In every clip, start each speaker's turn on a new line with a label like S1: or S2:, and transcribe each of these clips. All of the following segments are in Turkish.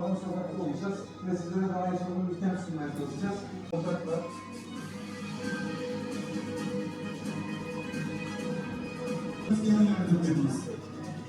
S1: katkı olacağız ve sizlere daha yaşamlı bir kent sunmaya çalışacağız. Ortakla
S2: Diğer yardımcımız.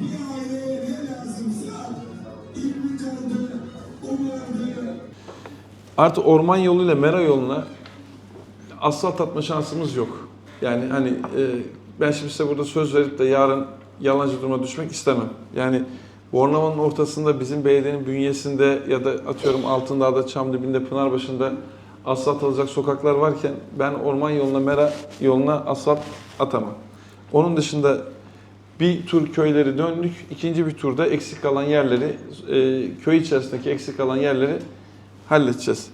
S2: Bir aileye ne lazımsa ilmi kaldı, umardı,
S3: Artı orman yoluyla mera yoluna asfalt atma şansımız yok. Yani hani e, ben şimdi size burada söz verip de yarın yalancı duruma düşmek istemem. Yani Bornova'nın ortasında bizim belediyenin bünyesinde ya da atıyorum Altındağ'da, Çamlıbin'de, Pınarbaşı'nda asfalt alacak sokaklar varken ben orman yoluna, mera yoluna asfalt atamam. Onun dışında bir tur köyleri döndük. ikinci bir turda eksik kalan yerleri, e, köy içerisindeki eksik kalan yerleri halledeceğiz.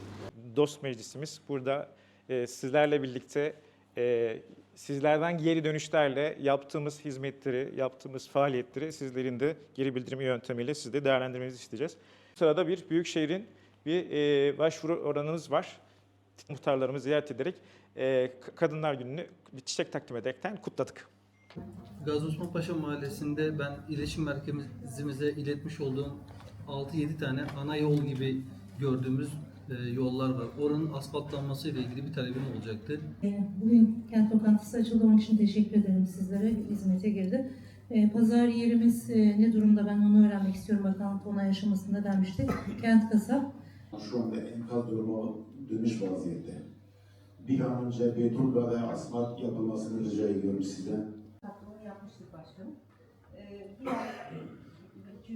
S4: Dost Meclisimiz burada e, sizlerle birlikte e, sizlerden geri dönüşlerle yaptığımız hizmetleri, yaptığımız faaliyetleri sizlerin de geri bildirimi yöntemiyle siz de değerlendirmenizi isteyeceğiz. Sırada bir büyükşehirin bir e, başvuru oranımız var. Muhtarlarımızı ziyaret ederek e, Kadınlar Günü'nü bir çiçek takdim ederekten kutladık.
S5: Gazi Osman Paşa Mahallesi'nde ben iletişim merkezimize iletmiş olduğum 6-7 tane ana yol gibi gördüğümüz yollar var. Oranın asfaltlanması ile ilgili bir talebim olacaktı.
S6: Ee, Bugün kent lokantası açıldı. Onun için teşekkür ederim sizlere. Hizmete girdi. Ee, Pazar yerimiz e, ne durumda ben onu öğrenmek istiyorum. Bakanlık onay aşamasında denmişti. Kent kasap.
S7: Şu anda enkaz durumu dönüş vaziyette. Bir an önce Beytulga'da asfalt yapılmasını rica ediyorum sizden.
S8: katkıları yapmıştık başkanım. Ee, diğer